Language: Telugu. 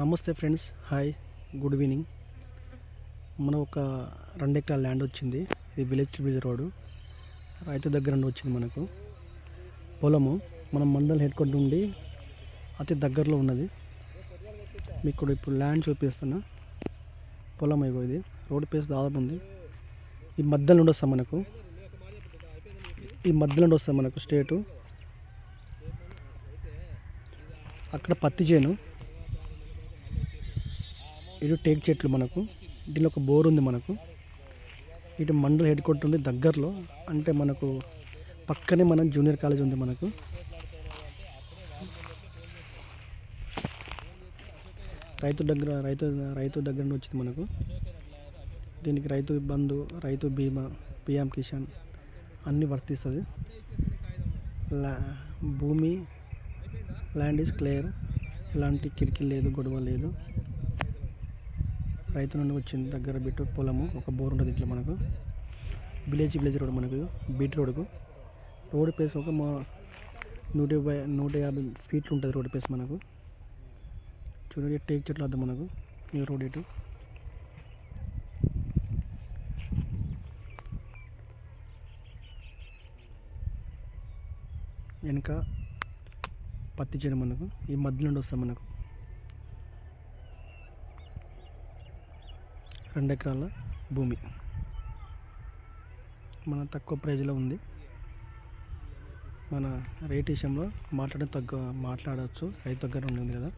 నమస్తే ఫ్రెండ్స్ హాయ్ గుడ్ ఈవినింగ్. మన ఒక రెండు ఎకరాల ల్యాండ్ వచ్చింది. ఇది విలేజ్ బ్రిడ్జ్ రోడ్డు. రోడ్ రైతు దగ్గర నుండి వచ్చింది మనకు. పొలము మన మండల్ హెడ్ క్వార్టర్ నుండి అతి దగ్గరలో ఉన్నది. మీకు ఇప్పుడు ల్యాండ్ చూపిస్తున్నా. పొలం ఇగో ఇది. రోడ్ ప్లేస్ దాదాపు ఉంది. ఈ మధ్యలో నుండి వస్తాం మనకు. ఈ మధ్యలో నుండి వస్తాం మనకు స్టేటు. అక్కడ పత్తి చేను. ఇటు టేక్ చెట్లు మనకు దీనిలో ఒక బోర్ ఉంది మనకు. ఇటు మండల్ హెడ్ క్వార్టర్ ఉంది దగ్గరలో. అంటే మనకు పక్కనే మన జూనియర్ కాలేజ్ ఉంది మనకు. రైతు దగ్గర రైతు రైతు దగ్గర నుండి వచ్చింది మనకు. దీనికి రైతు బంధు రైతు బీమా పిఎం కిసాన్ అన్నీ వర్తిస్తుంది. లా భూమి ల్యాండ్ ఈజ్ క్లియర్. ఎలాంటి కిరికిరి లేదు గొడవ లేదు. రైతు నుండి వచ్చిన దగ్గర బిట్టు పొలము ఒక బోర్ ఉంటుంది ఇట్లా మనకు. విలేజ్ విలేజ్ రోడ్ మనకు బీట్ రోడ్కు. రోడ్ ప్లేస్ ఒక మా నూట యాభై నూట యాభై ఫీట్లు ఉంటుంది రోడ్ ప్లేస్ మనకు. చూడండి టేక్ చెట్లు వద్దు మనకు. ఈ రోడ్ ఇటు. వెనక పత్తి చేను మనకు. ఈ మధ్య నుండి వస్తాం మనకు. రెండు ఎకరాల భూమి. మన తక్కువ ప్రైజ్లో ఉంది. మన రేట్ విషయంలో మాట్లాడడం తగ్గ మాట్లాడవచ్చు. రైతు దగ్గర ఉంది కదా.